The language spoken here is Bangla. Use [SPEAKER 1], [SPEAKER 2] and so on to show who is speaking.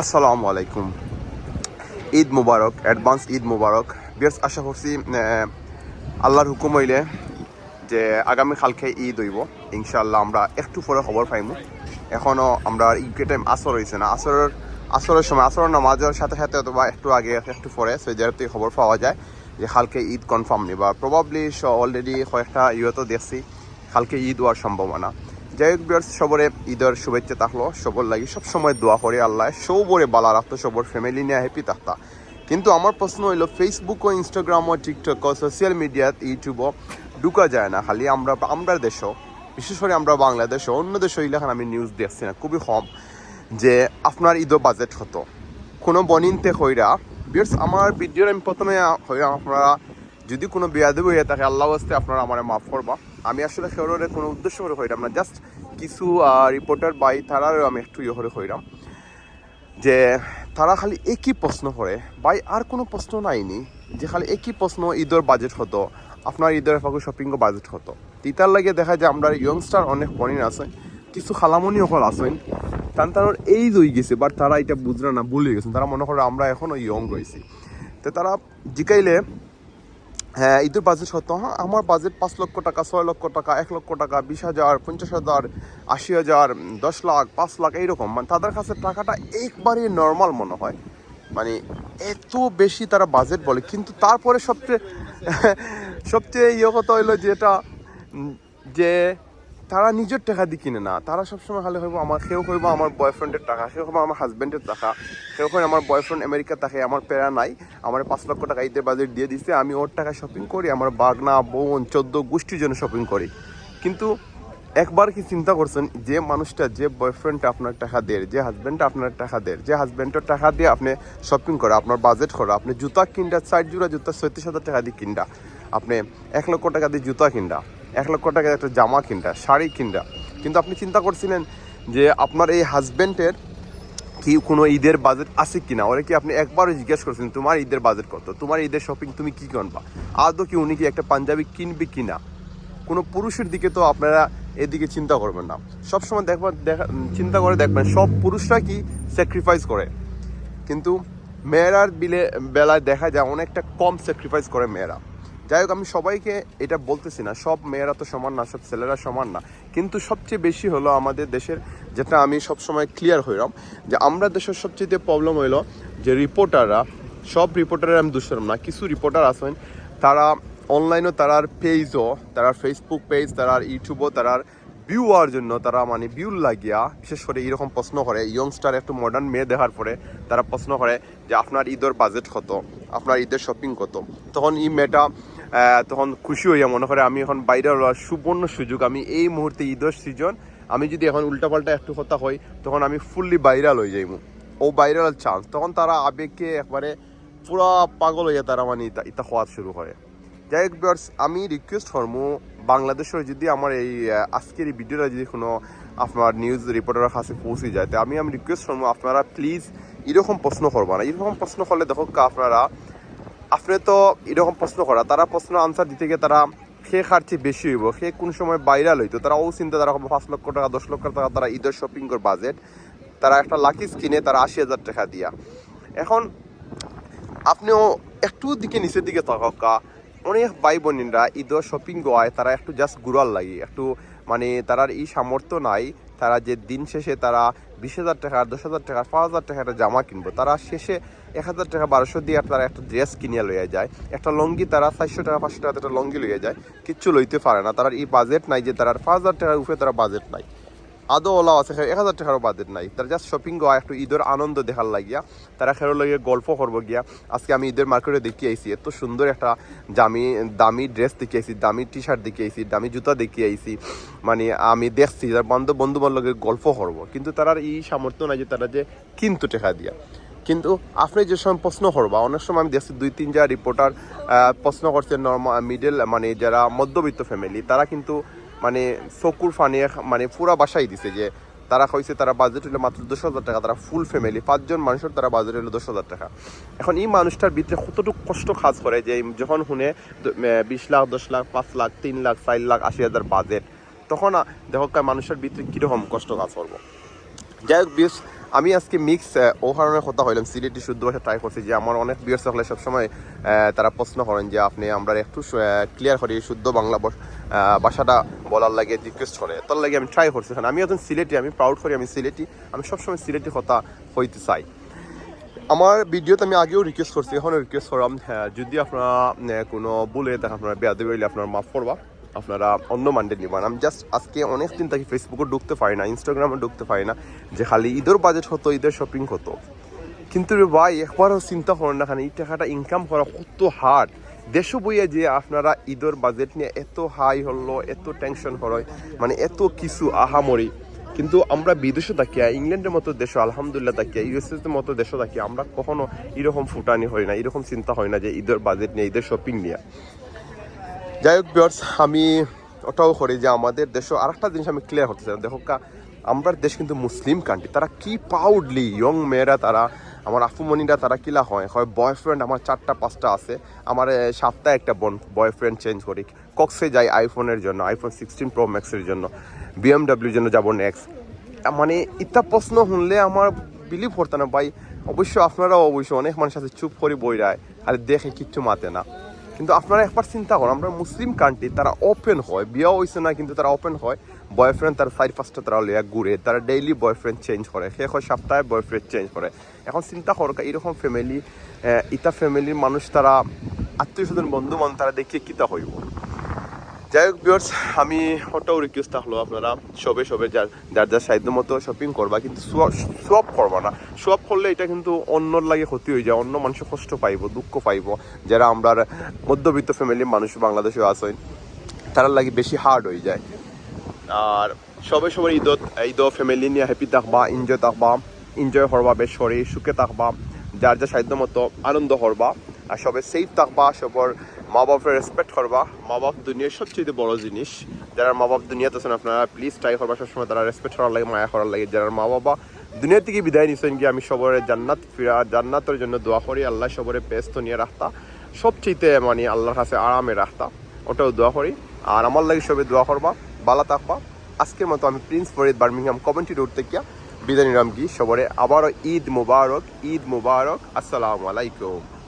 [SPEAKER 1] আসসালামু আলাইকুম। ঈদ মুবারক, অ্যাডভান্স ঈদ মুবারক। বিয়ার্স, আশা করছি আল্লাহর হুকুম হইলে যে আগামী কালকে ঈদ হইব। ইনশাআল্লাহ আমরা একটু পরে খবর পাইমু। এখনও আমরা ইউকে টাইম আসর হয়েছে না। আসরের আসরের সময়, আসরের নামাজের সাথে সাথে অথবা একটু আগে, একটু পরে সেই জায়গাতে খবর পাওয়া যায় যে কালকে ঈদ কনফার্ম নেই বা প্রবাবলি অলরেডি কয়েকটা ইয়েতো দেখছি, কালকে ঈদ হওয়ার সম্ভাবনা। যাই হোক বিয়ার্স সবরে ঈদের শুভেচ্ছা থাকল, সবর লাগি সবসময় দোয়া করে আল্লাহ, সবরে বালা রাখতো সবর ফ্যামিলি নিয়ে হ্যাপি থাকতা। কিন্তু আমার প্রশ্ন হইল ফেসবুক ও ইনস্টাগ্রাম ও টিকটক ও সোশ্যাল মিডিয়াত ইউটিউবও ঢুকা যায় না, খালি আমরা আমরা দেশও বিশেষ করে আমরা বাংলাদেশ অন্য দেশ হইলে এখন আমি নিউজ দেখছি না, খুবই কম যে আপনার ঈদও বাজেট হতো কোনো বনিনতে হইরা বিয়ার্স আমার ভিডিওর আমি প্রথমে হইয়া আপনারা যদি কোনো বিয়াদব হইয়া থাকে, আল্লাহ আসতে আপনারা আমার মাফ করবা। আমি আসলে সেওরে কোনো উদ্দেশ্য করে হইলাম না জাস্ট কিছু রিপোর্টার বাই তারারও আমি একটু ইয়ে করে হইলাম। যে তারা খালি একই প্রশ্ন করে বাই আর কোনো প্রশ্ন নাইনি, যে খালি একই প্রশ্ন, ঈদের বাজেট হতো আপনার ঈদের ফাঁকু শপিং বাজেট হতো তিতার লাগে দেখা যায় আমরা ইয়ংস্টার অনেক পনির আছেন কিছু খালামনি হল আছেন তান তার এই রয়ে গেছে বাট তারা এটা বুঝলো না, ভুলে গেছেন তারা মনে করে আমরা এখনও ইয়ং রয়েছি তো তারা জিকাইলে হ্যাঁ ঈদের বাজেট হতো হ্যাঁ আমার বাজেট পাঁচ লক্ষ টাকা, ছয় লক্ষ টাকা, এক লক্ষ টাকা, বিশ হাজার, পঞ্চাশ হাজার, আশি হাজার, দশ লাখ, পাঁচ লাখ, এইরকম। মানে তাদের কাছে টাকাটা একবারই নর্মাল মনে হয়। মানে এত বেশি তারা বাজেট বলে। কিন্তু তারপরে সবচেয়ে সবচেয়ে ইয়ে কথা হইল যেটা যে তারা নিজের টাকা দিয়ে কিনে না। তারা সবসময় খালি হইব আমার সেও হইব, আমার বয়ফ্রেন্ডের টাকা, সেও হইব আমার হাজব্যান্ডের টাকা, সেও হয় আমার বয়ফ্রেন্ড আমেরিকা থাকে আমার প্যারা নাই, আমার পাঁচ লক্ষ টাকা ঈদের বাজেট দিয়ে দিছে, আমি ওর টাকা শপিং করি, আমার বাগনা, বোন, চোদ্দ গোষ্ঠীর জন্য শপিং করি। কিন্তু একবার কি চিন্তা করছেন, যে মানুষটা, যে বয়ফ্রেন্ডটা আপনার টাকা দেয়, যে হাজব্যান্ডটা আপনার টাকা দেয়, যে হাজব্যান্ডের টাকা দিয়ে আপনি শপিং করে, আপনার বাজেট করে, আপনি জুতা কিনটা চার জোড়া জুতা ছত্রিশ হাজার টাকা দিয়ে কিনটা আপনি এক লক্ষ টাকা দিয়ে জুতা কিনটা এক লক্ষ টাকা একটা জামা কিনটা, শাড়ি কিনটা। কিন্তু আপনি চিন্তা করছিলেন যে আপনার এই হাজব্যান্ডের কি কোনো ঈদের বাজেট আছে কিনা? ওরা কি আপনি একবারও জিজ্ঞেস করছেন, তোমার ঈদের বাজেট কত? তোমার ঈদের শপিং তুমি কি কিনবা? আদৌ কি উনি কি একটা পাঞ্জাবি কিনবে কিনা? কোনো পুরুষের দিকে তো আপনারা এদিকে চিন্তা করবেন না। সবসময় দেখবেন, দেখা, চিন্তা করে দেখবেন, সব পুরুষরা কি স্যাক্রিফাইস করে। কিন্তু মেয়েরার বিলে, বেলায় দেখা যায় অনেকটা কম স্যাক্রিফাইস করে মেয়েরা। যাই হোক, আমি সবাইকে এটা বলতেছি না, সব মেয়েরা তো সমান না, সব ছেলেরা সমান না। কিন্তু সবচেয়ে বেশি হলো আমাদের দেশের যেটা আমি সবসময় ক্লিয়ার হইলাম, যে আমরা দেশের সবচেয়ে প্রবলেম হইল যে রিপোর্টাররা সব রিপোর্টারের আমি দুষ্করম না, কিছু রিপোর্টার আছেন, তারা অনলাইনও তারার পেজও তারার ফেসবুক পেজ তারার ইউটিউবও তারার ভিউ হওয়ার জন্য তারা মানে ভিউ লাগিয়া, বিশেষ করে এইরকম প্রশ্ন করে ইয়ংস্টার একটু মডার্ন মেয়ে দেখার পরে তারা প্রশ্ন করে যে আপনার ঈদের বাজেট কত, আপনার ঈদের শপিং কত। তখন এই মেয়েটা তখন খুশি হইয়া মনে করে আমি এখন বাইরে হওয়ার সুবর্ণ সুযোগ। আমি এই মুহূর্তে ঈদের সিজন আমি যদি এখন উল্টাপাল্টা একটু কথা হই তখন আমি ফুললি ভাইরাল হয়ে যাইমু। ও ভাইরাল চান্স তখন তারা আবেগকে একবারে পুরা পাগল হইয়া তারা মানে ইতা ইতা হওয়া শুরু করে। যাই হোক viewers, আমি রিকোয়েস্ট করব বাংলাদেশের যদি আমার এই আজকের এই ভিডিওটা যদি কোনো আপনার নিউজ রিপোর্টারের কাছে পৌঁছে যায় তো আমি আমি রিকোয়েস্ট করব আপনারা প্লিজ এরকম প্রশ্ন করবা না। এরকম প্রশ্ন করলে দেখো আপনারা আপনি তো এরকম প্রশ্ন করা, তারা প্রশ্ন আনসার দিতে গিয়ে তারা সে খার্চি বেশি হইব সে কোন সময় ভাইরাল হইতো তারা ও চিন্তা তারা পাঁচ লক্ষ টাকা, দশ লক্ষ টাকা তারা ঈদের শপিং কর বাজেট তারা একটা লাকিস কিনে তারা আশি হাজার টাকা দিয়া। এখন আপনিও একটু দিকে নিচের দিকে থাকা অনেক ভাই বোনেরা ঈদের শপিং গোয়ায় তারা একটু জাস্ট ঘুরার লাগে, একটু মানে তারার এই সামর্থ্য নাই তারা যে দিন শেষে তারা বিশ হাজার টাকা, দশ হাজার টাকা, পাঁচ হাজার টাকা একটা জামা কিনবো, তারা শেষে এক হাজার টাকা বারোশো দিয়ে তারা একটা ড্রেস কিনিয়া লইয়া যায়। একটা লঙ্গি তারা চারশো টাকা, পাঁচশো টাকা, একটা লঙ্গি লইয়া যায়। কিচ্ছু লইতে পারে না। তারা এই বাজেট নাই যে তারা পাঁচ হাজার টাকার উপরে তারা বাজেট নাই। আদৌ ওলা আছে এক হাজার টাকারও বাজেট নাই। তারা জাস্ট শপিং গোয়া একটু ঈদের আনন্দ দেখার লাগিয়া, তারা খেরো লাগিয়ে গল্প করব গিয়া। আজকে আমি ঈদের মার্কেটে দেখি আইছি এত সুন্দর একটা দামি দামি ড্রেস দেখি আইছি দামি টি শার্ট দেখে আইছি দামি জুতা দেখি আইছি মানে আমি দেখছি যার বন্ধু বন্ধু বান্ধবের গল্প করব। কিন্তু তারা এই সামর্থ্য নাই যে তারা যে কিন্তু টাকা দিয়া। কিন্তু আপনি যে সময় প্রশ্ন করবা, অনেক সময় আমি দেখছি দুই, তিন যা রিপোর্টার প্রশ্ন করছে নর্মাল মিডল মানে যারা মধ্যবিত্ত ফ্যামিলি তারা কিন্তু মানে চকুর ফানিয়ে মানে পুরা বাসাই দিছে যে তারা কইছে তারা বাজেট হলো মাত্র দশ হাজার টাকা তারা ফুল ফ্যামিলি পাঁচজন মানুষের তারা বাজেট হলো দশ হাজার টাকা। এখন এই মানুষটার ভিতরে কতটুকু কষ্ট কাজ করে যে যখন শুনে বিশ লাখ, দশ লাখ, পাঁচ লাখ, তিন লাখ চার লাখ, আশি হাজার বাজেট তখন দেখো মানুষের ভিতরে কীরকম কষ্ট কাজ করব যাই হোক বেশ আমি আজকে মিক্স ও কারণে কথা হইলাম সিলেটি শুদ্ধ ভাষা ট্রাই করছি যে আমার অনেক বিয়ার সকলে সবসময় তারা প্রশ্ন করেন যে আপনি আমরা একটু ক্লিয়ার করি শুদ্ধ বাংলা বস- আহ, ভাষাটা বলার লাগে রিকোয়েস্ট করে। তার লাগে আমি ট্রাই করছি। আমি একজন সিলেটি আমি প্রাউড করি আমি সিলেটি আমি সবসময় সিলেটি কথা হইতে চাই। আমার ভিডিওতে আমি আগেও রিকোয়েস্ট করছি এখনও রিকোয়েস্ট করলাম যদি আপনারা কোনো বলে দেখেন আপনারা বেয়াদে হইলে আপনারা মাফ করবা। আপনারা অন্য মানডে নিবান। আমি জাস্ট আজকে অনেক দিন থাকি ফেসবুকে ঢুকতে পারি না ইনস্টাগ্রামে ঢুকতে পারি না যে খালি ঈদের বাজেট হতো ঈদের শপিং হতো। কিন্তু রে ভাই একবারও চিন্তা করেন না খান এই টাকাটা ইনকাম করা কত হার্ড দেশ বইয়ে যে আপনারা ঈদের বাজেট নিয়ে এত হাই হলো, এত টেনশন হয় মানে এত কিছু আহামরি, কিন্তু আমরা বিদেশে থাকি, ইংল্যান্ডের মতো দেশ, আলহামদুলিল্লাহ থাকি ইউএসএর মতো দেশে থাকি, আমরা কখনো এরকম ফুটানি হয় না, এরকম চিন্তা হয় না যে ঈদের বাজেট নিয়ে, ঈদের শপিং নিয়ে। যাই হোক বিয়ার্স আমি ওটাও করি যে আমাদের দেশে আরেকটা জিনিস আমি ক্লিয়ার করতে চাই। দেখো আমরা দেশ কিন্তু মুসলিম কান্ট্রি তারা কি প্রাউডলি ইয়ং মেয়েরা তারা আমার আফুমনিরা তারা কিলা হয়? হয় বয়ফ্রেন্ড আমার চারটা, পাঁচটা আছে। আমার সপ্তাহে একটা বন বয়ফ্রেন্ড চেঞ্জ করি। কক্সে যাই আইফোনের জন্য আইফোন সিক্সটিন প্রো ম্যাক্সের জন্য বিএমডাব্লিউর জন্য যাব নেক্সট মানে ইত্যা প্রশ্ন শুনলে আমার বিলিভ করতে না, ভাই। অবশ্য আপনারাও অবশ্য অনেক মানুষ আছে চুপ করে বই রায় খালি দেখে কিচ্ছু মাতে না। কিন্তু আপনারা একবার চিন্তা করুন, আমরা মুসলিম কান্ট্রি তারা ওপেন হয়, বিয়ে হয়েছে না, কিন্তু তারা ওপেন হয়। বয়ফ্রেন্ড তার সাইড ফার্স্টটা তারা লিয়া ঘুরে, তারা ডেইলি বয়ফ্রেন্ড চেঞ্জ করে, শেষ হয় সপ্তাহে বয়ফ্রেন্ড চেঞ্জ করে। এখন চিন্তা করো এরকম ফ্যামিলি ইতা ফ্যামিলির মানুষ তারা আত্মীয় স্বজন বন্ধু বান্ধব তারা দেখিয়ে কিতা হইব? যাই হোক বিয়ার্স আমি ওটাও রিকোয়েস্ট থাকল আপনারা সবে সবে যার যার যার সাহিত্য মতো শপিং করবা, কিন্তু সব করবা না। সব করলে এটা কিন্তু অন্যর লাগে ক্ষতি হয়ে যায়, অন্য মানুষ কষ্ট পাইব, দুঃখ পাইব। যারা আমরা মধ্যবিত্ত ফ্যামিলির মানুষ বাংলাদেশে আসেন তারা লাগে বেশি হার্ড হয়ে যায়। আর সবে সবে ঈদত ঈদ ফ্যামিলি নিয়ে হ্যাপি থাকবা এনজয় থাকবা এনজয় করবা, বেশ শরীর সুখে থাকবা, যার যা সাধ্য মতো আনন্দ করবা, আর সবে সেফ থাকবা, সবর মা বাপের রেসপেক্ট করবা। মা বাপ দুনিয়ার সবচেয়ে বড় জিনিস। যারা মা বাপ দুনিয়াতে আছেন, আপনারা প্লিজ ট্রাই করবা সবসময় তারা রেসপেক্ট করার লাগে, মায়া করার লাগে। যারা মা বাবা দুনিয়া থেকে বিদায় নিছেন গিয়ে আমি সবরে জান্নাত ফিরা জান্নাতের জন্য দোয়া করি। আল্লাহ সবরে ব্যস্ত নিয়ে রাখতা। সবচেয়ে মানে আল্লাহর কাছে আরামে রাখতা। ওটাও দোয়া করি। আর আমার লাগে সবে দোয়া করবা। বালা তাকওয়া আজকের মতো আমি prince Farid Birmingham Coventry Road থেকে বিদায় নিলাম কি সবরে আবারও ঈদ মুবারক ঈদ মুবারক। আসসালামু আলাইকুম।